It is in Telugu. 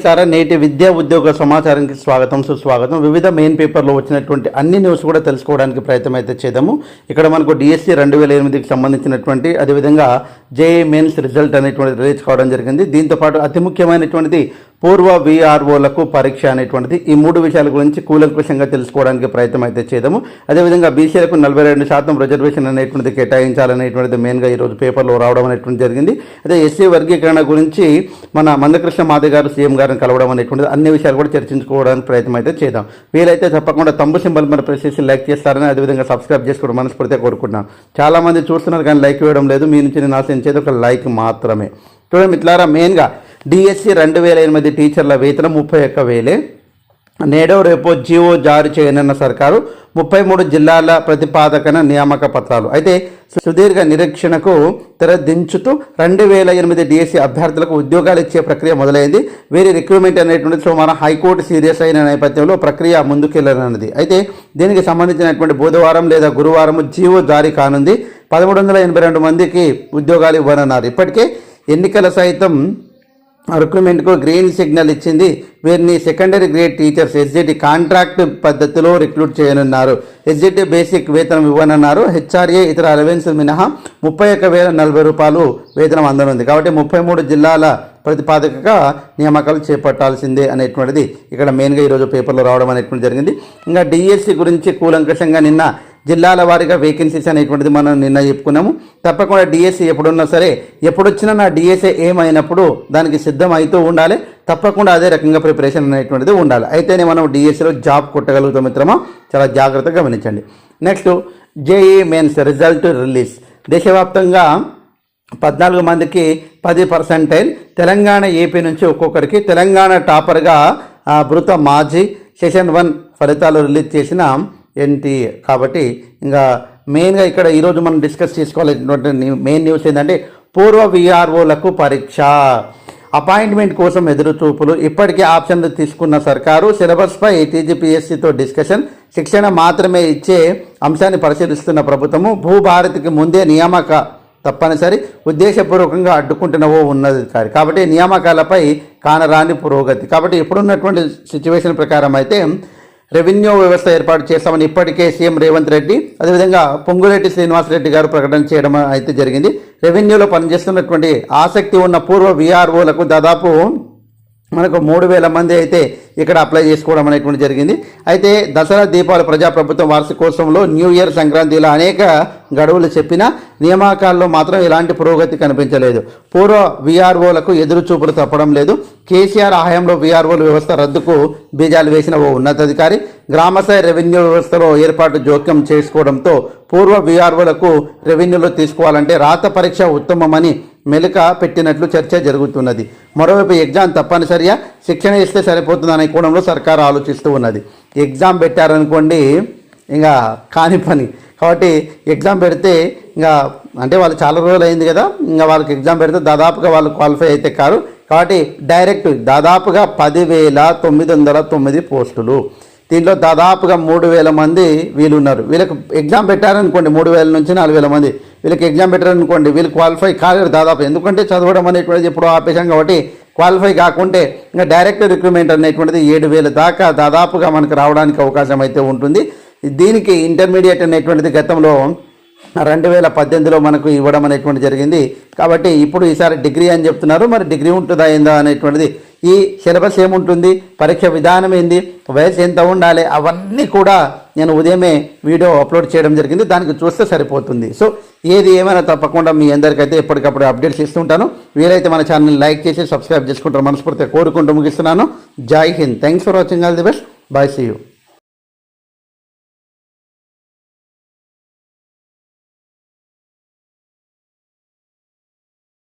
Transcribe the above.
మిత్రారా నేటి విద్యా ఉద్యోగ సమాచారానికి స్వాగతం సుస్వాగతం. వివిధ మెయిన్ పేపర్లో వచ్చినటువంటి అన్ని న్యూస్ కూడా తెలుసుకోవడానికి ప్రయత్నం అయితే చేద్దాము. ఇక్కడ మనకు డిఎస్సి రెండు వేల ఎనిమిదికి సంబంధించినటువంటి అదేవిధంగా జేఏ మెయిన్స్ రిజల్ట్ అనేటువంటి రిలీజ్ కావడం జరిగింది దీంతోపాటు అతి ముఖ్యమైనటువంటిది పూర్వ విఆర్ఓలకు పరీక్ష అనేటువంటిది. ఈ మూడు విషయాల గురించి కూలంకుషంగా తెలుసుకోవడానికి ప్రయత్నం అయితే చేద్దాము. అదేవిధంగా బీసీలకు నలభై రెండు శాతం రిజర్వేషన్ అనేటువంటిది కేటాయించాలనేటువంటిది మెయిన్గా ఈరోజు పేపర్లో రావడం అనేటువంటి జరిగింది. అదే ఎస్సీ వర్గీకరణ గురించి మన మందకృష్ణ మాదే గారు సీఎం గారిని కలవడం అనేటువంటిది అన్ని విషయాలు కూడా చర్చించుకోవడానికి ప్రయత్నం అయితే చేద్దాం. వీలైతే తప్పకుండా తంబు సింబల్ మన ప్రెస్ చేసి లైక్ చేస్తారని అదేవిధంగా సబ్స్క్రైబ్ చేసుకోవడం మనస్ఫూర్తిగా కోరుకుంటున్నాను చాలామంది చూస్తున్నారు కానీ లైక్ ఇవ్వడం లేదు. మీ నుంచి నేను ఆశించేది ఒక లైక్ మాత్రమే. చూడండి మిట్లారా మెయిన్గా డిఎస్సి రెండు వేల ఎనిమిది టీచర్ల వేతనం ముప్పై ఒక్క వేలే. నేడో రేపో జీవో జారీ చేయనున్న సర్కారు ముప్పై మూడు జిల్లాల ప్రతిపాదకన నియామక పత్రాలు. అయితే సుదీర్ఘ నిరీక్షణకు తెరదించుతూ రెండు వేల ఎనిమిది డిఎస్సి అభ్యర్థులకు ఉద్యోగాలు ఇచ్చే ప్రక్రియ మొదలైంది. వీరి రిక్రూట్మెంట్ అనేటువంటి సోమవారం హైకోర్టు సీరియస్ అయిన నేపథ్యంలో ప్రక్రియ ముందుకెళ్ళనున్నది. అయితే దీనికి సంబంధించినటువంటి బుధవారం లేదా గురువారం జీవో జారీ కానుంది. పదమూడు వందల ఎనభై రెండు మందికి ఉద్యోగాలు ఇవ్వనున్నారు. ఇప్పటికే ఎన్నికల సైతం రిక్రూట్మెంట్కు గ్రీన్ సిగ్నల్ ఇచ్చింది. వీరిని secondary grade teachers SGT contract పద్ధతిలో రిక్రూట్ చేయనున్నారు. ఎస్జిటి బేసిక్ వేతనం ఇవ్వనున్నారు. హెచ్ఆర్ఏ ఇతర అలవెన్స్ మినహా ముప్పై ఒక్క వేల నలభై రూపాయలు వేతనం అందనుంది. కాబట్టి ముప్పై మూడు జిల్లాల ప్రతిపాదకగా నియామకాలు చేపట్టాల్సిందే అనేటువంటిది ఇక్కడ మెయిన్గా ఈరోజు పేపర్లో రావడం అనేటువంటి జరిగింది. ఇంకా డిఎస్సి గురించి కూలంకషంగా నిన్న జిల్లాల వారీగా వేకెన్సీస్ అనేటువంటిది మనం నిన్న చెప్పుకున్నాము. తప్పకుండా డిఎస్సి ఎప్పుడున్నా సరే ఎప్పుడొచ్చినా నా డిఎస్ఏ ఏమైనప్పుడు దానికి సిద్ధం అవుతూ ఉండాలి. తప్పకుండా అదే రకంగా ప్రిపరేషన్ అనేటువంటిది ఉండాలి. అయితేనే మనం డిఎస్సిలో జాబ్ కొట్టగలుగుతాం మిత్రమా? చాలా జాగ్రత్తగా గమనించండి. Next JEE mains result release దేశవ్యాప్తంగా పద్నాలుగు మందికి పది పర్సెంటైల్ తెలంగాణ ఏపీ నుంచి ఒక్కొక్కరికి తెలంగాణ టాపర్గా మృత మాజీ సెషన్ వన్ ఫలితాలు రిలీజ్ చేసిన ఏంటి కాబట్టి ఇంకా మెయిన్గా ఇక్కడ ఈరోజు మనం డిస్కస్ చేసుకోవాల్సినటువంటి మెయిన్ న్యూస్ ఏంటంటే పూర్వ విఆర్ఓలకు పరీక్ష. అపాయింట్మెంట్ కోసం ఎదురుచూపులు. ఇప్పటికే ఆప్షన్లు తీసుకున్న సర్కారు సిలబస్పై టీజీపీఎస్సీతో డిస్కషన్ శిక్షణ మాత్రమే ఇచ్చే అంశాన్ని పరిశీలిస్తున్న ప్రభుత్వము. భూభారతికి ముందే నియామక తప్పనిసరి. ఉద్దేశపూర్వకంగా అడ్డుకుంటున్నవో ఉన్నది కాదు కాబట్టి నియామకాలపై కానరాని పురోగతి. కాబట్టి ఇప్పుడున్నటువంటి సిచ్యువేషన్ ప్రకారం అయితే రెవెన్యూ వ్యవస్థ ఏర్పాటు చేస్తామని ఇప్పటికే సీఎం రేవంత్ రెడ్డి అదేవిధంగా పొంగులేటి శ్రీనివాసరెడ్డి గారు ప్రకటన చేయడం అయితే జరిగింది. రెవెన్యూలో పనిచేస్తున్నటువంటి ఆసక్తి ఉన్న పూర్వ విఆర్ఓలకు దాదాపు మనకు మూడు వేల మంది అయితే ఇక్కడ అప్లై చేసుకోవడం అనేటువంటి జరిగింది. అయితే దసరా దీపావళి ప్రజాప్రభుత్వం వార్షికోత్సవంలో న్యూ ఇయర్ సంక్రాంతి ఇలా అనేక గడువులు చెప్పినా నియామకాల్లో మాత్రం ఎలాంటి పురోగతి కనిపించలేదు. పూర్వ విఆర్ఓలకు ఎదురు చూపులు తప్పడం లేదు. కేసీఆర్ హయాంలో విఆర్ఓల వ్యవస్థ రద్దుకు బీజాలు వేసిన ఓ ఉన్నతాధికారి గ్రామస్థాయి రెవెన్యూ వ్యవస్థలో ఏర్పాటు జోక్యం చేసుకోవడంతో పూర్వ విఆర్ఓలకు రెవెన్యూలో తీసుకోవాలంటే రాత పరీక్ష ఉత్తమమని మెలుక పెట్టినట్లు చర్చ జరుగుతున్నది. మరోవైపు ఎగ్జామ్ తప్పనిసరిగా శిక్షణ ఇస్తే సరిపోతుందనే కోణంలో సర్కారు ఆలోచిస్తూ ఉన్నది. ఎగ్జామ్ పెట్టారనుకోండి ఇంకా కాని పని. కాబట్టి ఎగ్జామ్ పెడితే ఇంకా అంటే వాళ్ళు చాలా రోజులు అయింది కదా ఇంకా వాళ్ళకి ఎగ్జామ్ పెడితే దాదాపుగా వాళ్ళు క్వాలిఫై అయితే కారు. కాబట్టి డైరెక్ట్ దాదాపుగా పదివేల తొమ్మిది వందల తొమ్మిది పోస్టులు. దీంట్లో దాదాపుగా మూడు వేల మంది వీళ్ళు ఉన్నారు వీళ్ళకి ఎగ్జామ్ పెట్టారనుకోండి మూడు వేల నుంచి నాలుగు వేల మంది. వీళ్ళకి ఎగ్జామ్ పెట్టారనుకోండి వీళ్ళు క్వాలిఫై కాలేరు దాదాపు. ఎందుకంటే చదవడం అనేటువంటిది ఎప్పుడో ఆపేశాం కాబట్టి క్వాలిఫై కాకుంటే ఇంకా డైరెక్ట్ రిక్రూట్మెంట్ అనేటువంటిది ఏడు వేల దాకా దాదాపుగా మనకు రావడానికి అవకాశం అయితే ఉంటుంది. దీనికి ఇంటర్మీడియట్ అనేటువంటిది గతంలో రెండు వేల పద్దెనిమిదిలో మనకు ఇవ్వడం అనేటువంటి జరిగింది. కాబట్టి ఇప్పుడు ఈసారి డిగ్రీ అని చెప్తున్నారు. మరి డిగ్రీ ఉంటుందా ఏందా అనేటువంటిది ఈ సిలబస్ ఏముంటుంది? పరీక్ష విధానం ఏంది? వయసు ఎంత ఉండాలి? అవన్నీ కూడా నేను ఉదయమే వీడియో అప్లోడ్ చేయడం జరిగింది. దానికి చూస్తే సరిపోతుంది. సో ఏది ఏమైనా తప్పకుండా మీ అందరికైతే ఎప్పటికప్పుడు అప్డేట్స్ ఇస్తుంటాను. వీలైతే మన ఛానల్ని లైక్ చేసి సబ్స్క్రైబ్ చేసుకుంటారు మనస్ఫూర్తిగా కోరుకుంటూ ముగిస్తున్నాను. Jai Hind. Thanks for watching all the best bye see you